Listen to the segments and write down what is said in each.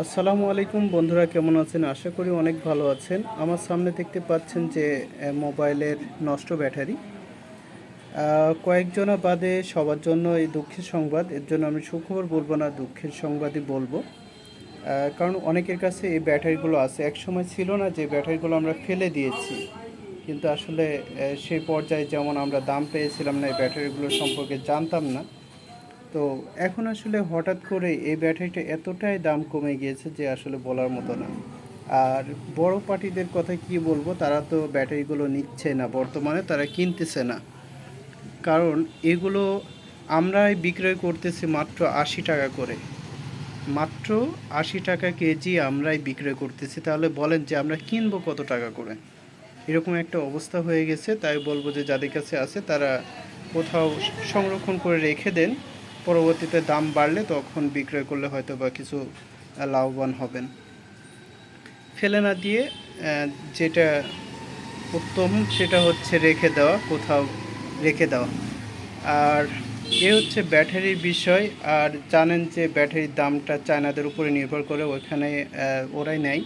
আসসালামু আলাইকুম বন্ধুরা, কেমন আছেন? আশা করি অনেক ভালো আছেন। আমার সামনে দেখতে পাচ্ছেন যে মোবাইলের নষ্ট ব্যাটারি। কয়েকজনা বাদে সবার জন্য এই দুঃখের সংবাদ। এর জন্য আমি সুখবর বলব না, দুঃখের সংবাদই বলব। কারণ অনেকের কাছে এই ব্যাটারিগুলো আছে। এক সময় ছিল না যে ব্যাটারিগুলো আমরা ফেলে দিয়েছি। কিন্তু আসলে সেই পর্যায়ে যেমন আমরা দাম পেয়েছিলাম না, এই ব্যাটারিগুলো সম্পর্কে জানতাম না। তো এখন আসলে হঠাৎ করে এই ব্যাটারিটা এতটাই দাম কমে গিয়েছে যে আসলে বলার মতো না। আর বড় পার্টিদের কথা কি বলব, তারা তো ব্যাটারিগুলো নিচ্ছে না, বর্তমানে তারা কিনতেছে না। কারণ এগুলো আমরাই বিক্রয় করতেছি মাত্র আশি টাকা করে। মাত্র আশি টাকা কেজি আমরাই বিক্রয় করতেছি। তাহলে বলেন যে আমরা কিনবো কত টাকা করে? এরকম একটা অবস্থা হয়ে গেছে। তাই বলব যে যাদের কাছে আছে তারা কোথাও সংরক্ষণ করে রেখে দেন। পরবর্তীতে দাম বাড়লে তখন বিক্রয় করলে হয়তো বা কিছু লাভবান হবেন। ফেলে না দিয়ে যেটা উত্তম সেটা হচ্ছে রেখে দেওয়া, কোথাও রেখে দেওয়া। আর এ হচ্ছে ব্যাটারির বিষয়। আর জানেন যে ব্যাটারির দামটা চায়নাদের উপরে নির্ভর করে ওইখানে ওরাই নেয়।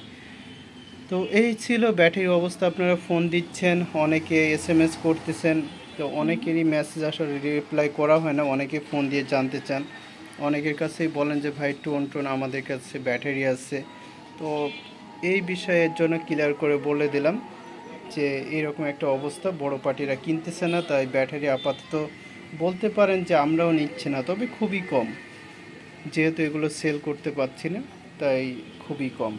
তো এই ছিল ব্যাটারির অবস্থা। আপনারা ফোন দিচ্ছেন, অনেকে এস করতেছেন। তো অনেকেরই মেসেজ আসলে রিপ্লাই করা হয় না, অনেকে ফোন দিয়ে জানতে চান। অনেকের কাছেই বলেন যে, ভাই, টোন টোন আমাদের কাছে ব্যাটারি আছে। তো এই বিষয়ের জন্য ক্লিয়ার করে বলে দিলাম যে, এরকম একটা অবস্থা বড় পার্টিরা কিনতেছে না, তাই ব্যাটারি আপাতত বলতে পারেন যে, আমরাও নিচ্ছি না, তবে খুবই কম। যেহেতু এগুলো সেল করতে পারছি না, তাই খুবই কম।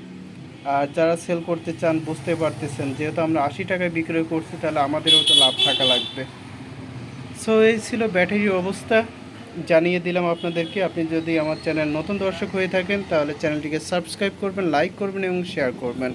আর যারা সেল করতে চান, বুঝতে পারতেছেন, যেহেতু আমরা আশি টাকায় বিক্রয় করছি, তাহলে আমাদেরও তো লাভ থাকা লাগবে। সো এই ছিল ব্যাটারির অবস্থা জানিয়ে দিলাম আপনাদেরকে। আপনি যদি আমার চ্যানেল নতুন দর্শক হয়ে থাকেন, তাহলে চ্যানেলটিকে সাবস্ক্রাইব করবেন লাইক করবেন এবং শেয়ার করবেন।